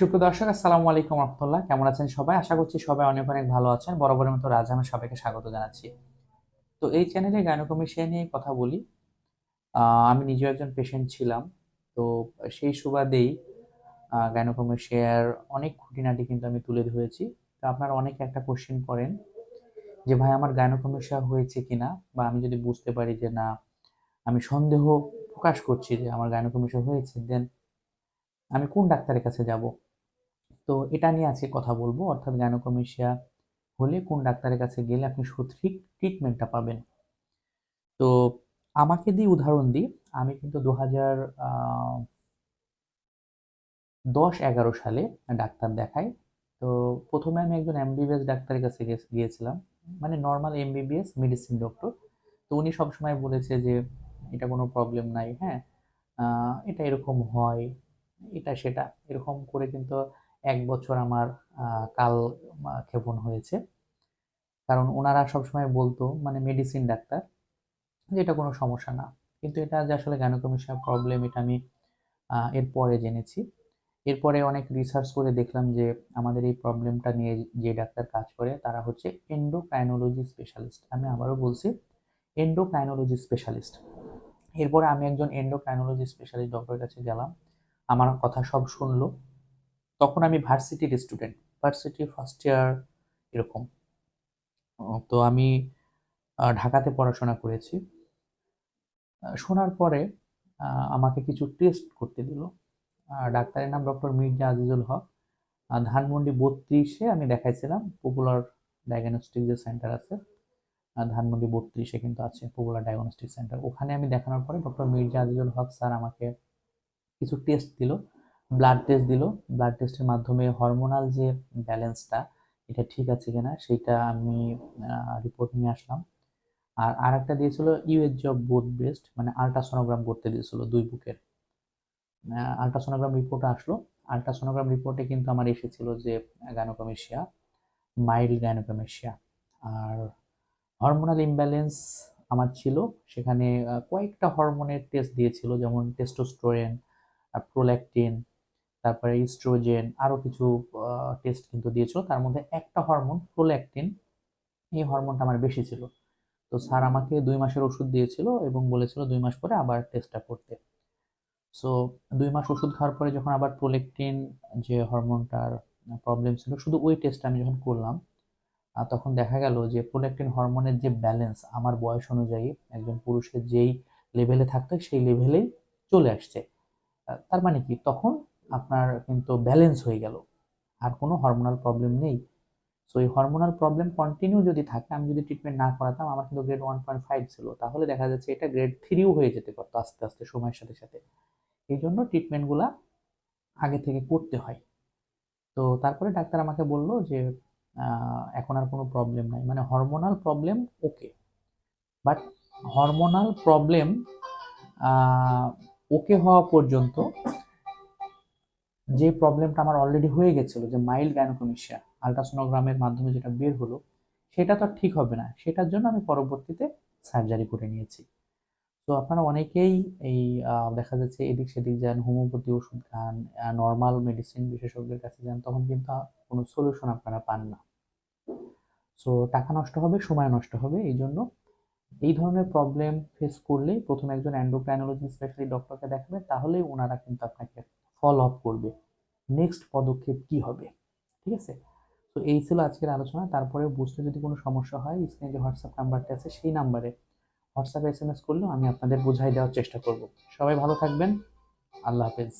সুপ্রিয় দর্শক, আসসালামু আলাইকুম রহমতুল্লাহ। কেমন আছেন সবাই? আশা করছি সবাই অনেক অনেক ভালো আছেন। বরাবরের মতো রাজ আমি সবাইকে স্বাগত জানাচ্ছি। তো এই চ্যানেলে গাইনোকমিশিয়া নিয়ে কথা বলি। আমি নিজেও একজন পেশেন্ট ছিলাম। তো সেই সুবাদেই গাইনোকমিশিয়ার অনেক খুঁটিনাটি কিন্তু আমি তুলে ধরেছি। তো আপনারা অনেকে একটা কোশ্চেন করেন যে, ভাই, আমার গাইনোকমিশিয়া হয়েছে কিনা? বা আমি যদি বুঝতে পারি যে, না, আমি সন্দেহ প্রকাশ করছি যে, আমার গাইনোকমিশিয়া হয়েছে দেন আমি কোন ডাক্তারের কাছে যাব? তো এটা নিয়ে আজকে কথা বলব। অর্থাৎ গাইনোকমেশিয়া হলে কোন ডাক্তারের কাছে গেলে আপনি সঠিক ট্রিটমেন্টটা পাবেন। তো আমাকে দিয়ে উদাহরণ দিই। আমি কিন্তু দু হাজার দশ এগারো সালে ডাক্তার দেখাই। তো প্রথমে আমি একজন এমবিবিএস ডাক্তারের কাছে গিয়েছিলাম। মানে নর্মাল এমবিবিএস মেডিসিন ডক্টর তো উনি সবসময় বলেছে যে, এটা কোনো প্রবলেম নাই হ্যাঁ এটা এরকম হয়, এটা সেটা। এরকম করে কিন্তু এক বছর আমার কাল ক্ষেপণ হয়েছে। কারণ ওনারা সবসময় বলতো মানে মেডিসিন ডাক্তার, যে এটা কোনো সমস্যা না। কিন্তু এটা যে আসলে গাইনোকমিশিয়া প্রবলেম এটা আমি এরপরে জেনেছি। এরপরে অনেক রিসার্চ করে দেখলাম যে আমাদের এই প্রবলেমটা নিয়ে যে ডাক্তার কাজ করে, তারা হচ্ছে এন্ডোক্রাইনোলজি স্পেশালিস্ট আমি আবারও বলছি এন্ডোক্রাইনোলজি স্পেশালিস্ট এরপরে আমি একজন এন্ডোক্রাইনোলজি স্পেশালিস্ট ডক্টরের কাছে গেলাম। আমার কথা সব শুনলো। তখন আমি ভার্সিটির স্টুডেন্ট ভার্সিটি ফার্স্ট ইয়ার এরকম। তো আমি ঢাকাতে পড়াশোনা করেছি। শোনার পরে আমাকে কিছু টেস্ট করতে দিল। ডাক্তারের নাম ডক্টর মির্জা আজিজুল হক। ধানমন্ডি বত্রিশে আমি দেখাইছিলাম পপুলার ডায়াগনস্টিক যে সেন্টার আছে ধানমন্ডি বত্রিশে কিন্তু আছে পপুলার ডায়াগনস্টিক সেন্টার ওখানে আমি দেখানোর পরে ডক্টর মির্জা আজিজুল হক স্যার আমাকে কিছু টেস্ট দিল। ব্লাড টেস্ট দিল। ব্লাড টেস্টের মাধ্যমে হরমোনাল যে ব্যালেন্সটা এটা ঠিক আছে কিনা সেটা আমি রিপোর্ট নিয়ে আসলাম। আর আরেকটা দিয়েছিল ইউএইচ অফ বোথ ব্রেস্ট মানে আল্ট্রাসোনোগ্রাম করতে দিয়েছিল দুই বুকের। আল্ট্রাসোনোগ্রাম রিপোর্ট আসলো। আল্ট্রাসোনোগ্রাম রিপোর্টে কিন্তু আমার এসেছিল যে গাইনোকমেশিয়া মাইল্ড গাইনোকমেশিয়া আর হরমোনাল ইমব্যালেন্স আমার ছিল, সেখানে কয়েকটা হরমোনের টেস্ট দিয়েছিল, যেমন টেস্টোস্টেরন প্রোল্যাকটিন তারপরে ইস্ট্রোজেন আরও কিছু টেস্ট কিন্তু দিয়েছিল। তার মধ্যে একটা হরমোন প্রোল্যাকটিন এই হরমোনটা আমার বেশি ছিল। তো স্যার আমাকে দুই মাসের ওষুধ দিয়েছিল এবং বলেছিল দুই মাস পরে আবার টেস্টটা করতে। সো দুই মাস ওষুধ খাওয়ার পরে যখন আবার প্রোলেকটিন যে হরমোনটার প্রবলেম ছিল, শুধু ওই টেস্ট আমি যখন করলাম তখন দেখা গেল যে প্রোলেকটিন হরমোনের যে ব্যালেন্স আমার বয়স অনুযায়ী, একজন পুরুষের যেই লেভেলে থাকতো, সেই লেভেলেই চলে আসছে। তার মানে কি? তখন আপনার কিন্তু ব্যালেন্স হয়ে গেল। আর কোনো হরমোনাল প্রবলেম নেই। সো এই হরমোনাল প্রবলেম কন্টিনিউ যদি থাকে, আমি যদি ট্রিটমেন্ট না করাতাম, আমার কিন্তু গ্রেড ওয়ান পয়েন্ট ফাইভ ছিল। তাহলে দেখা যাচ্ছে এটা গ্রেড থ্রিও হয়ে যেতে পারতো আস্তে আস্তে সময়ের সাথে সাথে। এই জন্য ট্রিটমেন্টগুলো আগে থেকে করতে হয়। তো তারপরে ডাক্তার আমাকে বলল যে এখন আর কোনো প্রবলেম নাই। মানে hormonal problem okay but hormonal problem okay হওয়া পর্যন্ত যে প্রবলেমটা আমার অলরেডি হয়ে গেছিল, যে মাইল্ড গাইনোকমিশিয়া আলট্রাসোনোগ্রামের মাধ্যমে যেটা বের হলো, সেটা তো ঠিক হবে না। সেটার জন্য আমি পরবর্তীতে সার্জারি করে নিয়েছি। তো আপনারা অনেকেই এই দেখা যাচ্ছে এদিক সেদিক যান হোমিওপ্যাথি ওষুধ খান নর্মাল মেডিসিন বিশেষজ্ঞের কাছে যান, তখন কিন্তু কোনো সলিউশন আপনারা পান না। সো টাকা নষ্ট হবে, সময় নষ্ট হবে, এই জন্য এই ধরনের প্রবলেম ফেস করলে প্রথমে একজন অ্যান্ডোক্রাইনোলজি স্পেশালি ডক্টরকে দেখাবেন, তাহলেই ওনারা কিন্তু আপনাকে ফলো অফ করবে। নেক্সট পদক্ষেপ কি হবে? ঠিক আছে? তো এই ছিল আজকের আলোচনা। তারপরে বুঝতে যদি কোনো সমস্যা হয়, স্ক্রিনে যে হোয়াটসঅ্যাপ নাম্বারটা আছে, সেই নাম্বারে হোয়াটসঅ্যাপে এস এম এস করলেও আমি আপনাদের বোঝাই দেওয়ার চেষ্টা করব। সবাই ভালো থাকবেন। আল্লাহ হাফেজ।